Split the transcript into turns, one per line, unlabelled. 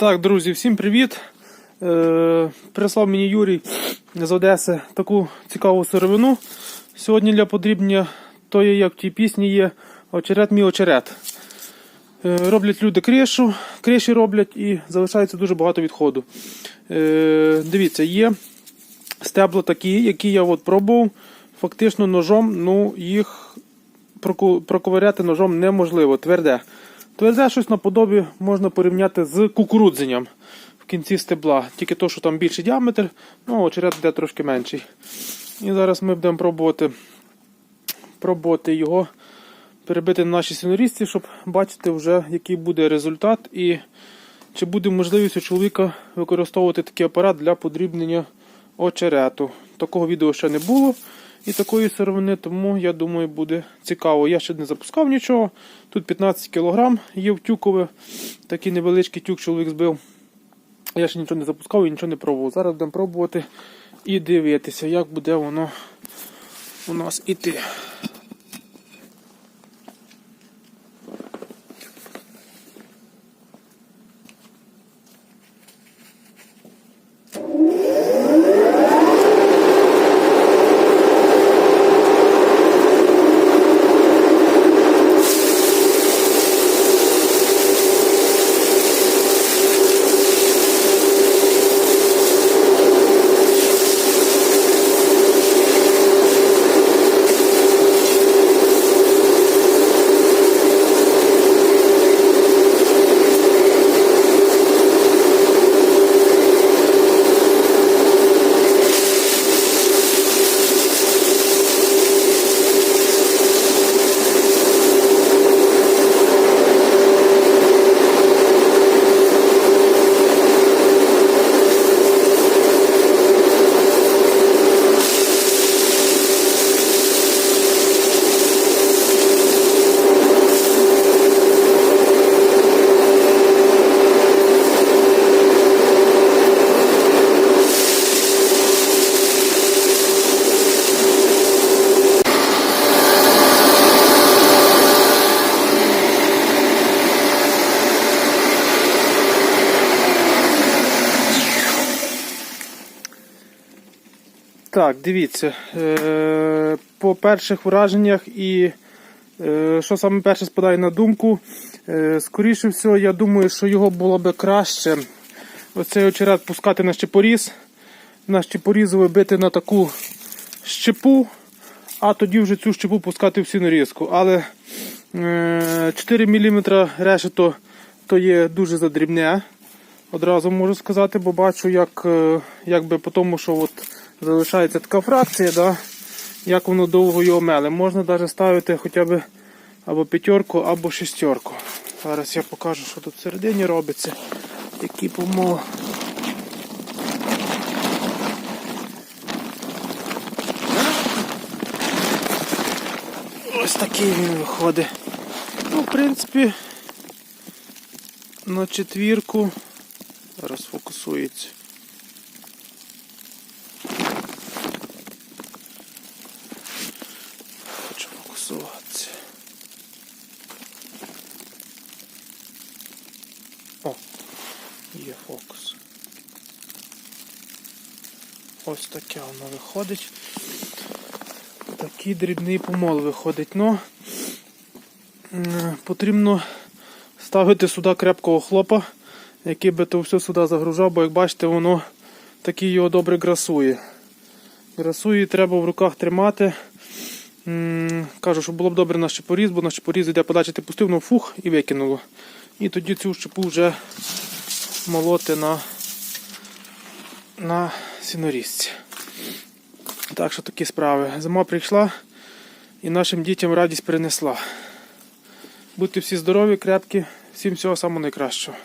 Так, друзі, всім привіт. Е, прислав мені Юрій з Одеси таку цікаву сировину. Сьогодні для подрібнення то є, як в тій пісні є очерет мій очерет. Е, роблять люди кришу, криші роблять і залишається дуже багато відходу. Е, дивіться, є стебла такі, які я от пробував. Фактично ножом, ну їх проковиряти ножом неможливо, тверде. Тверде щось наподобі можна порівняти з кукурудзенням в кінці стебла. Тільки то, що там більший діаметр, ну очерет буде трошки менший. І зараз ми будемо пробувати, пробувати його перебити на нашій сінорізці, щоб бачити вже, який буде результат і чи буде можливість у чоловіка використовувати такий апарат для подрібнення очерету. Такого відео ще не було і такої сировини, тому я думаю, буде цікаво. Я ще не запускав нічого. Тут 15 кг є в тюкове. Такий невеличкий тюк чоловік збив. Я ще нічого не запускав і нічого не пробував. Зараз будемо пробувати і дивитися, як буде воно у нас іти. Так, дивіться. Е, по перших враженнях і е, що саме перше спадає на думку, е, скоріше всього, я думаю, що його було би краще оцей очерет пускати на щепоріз, на щепорізове бити на таку щепу, а тоді вже цю щепу пускати в сінорізку. Але е, 4 мм решето то є дуже задрібне. Одразу можу сказати, бо бачу, як, е, якби по тому, що от залишається така фракція, да, як воно довго його меле. Можна навіть ставити хоча б або п'ятерку, або шестерку. Зараз я покажу, що тут всередині робиться. Які помови. Ось такий він виходить. Ну, в принципі, на четвірку. Зараз фокусується. Хочу. О, є фокус. Ось таке воно виходить. Такий дрібний помол виходить. Ну, потрібно ставити сюди крепкого хлопа, який би то все сюди загружав, бо як бачите, воно такий його добре грасує. Грасує треба в руках тримати. Кажу, що було б добре на щепоріз, бо на щепоріз йде подача ти пустив, ну фух і викинуло. І тоді цю щепу вже молоти на, на сінорізці. Так що такі справи. Зима прийшла і нашим дітям радість принесла. Будьте всі здорові, крепкі, всім всього самого найкращого.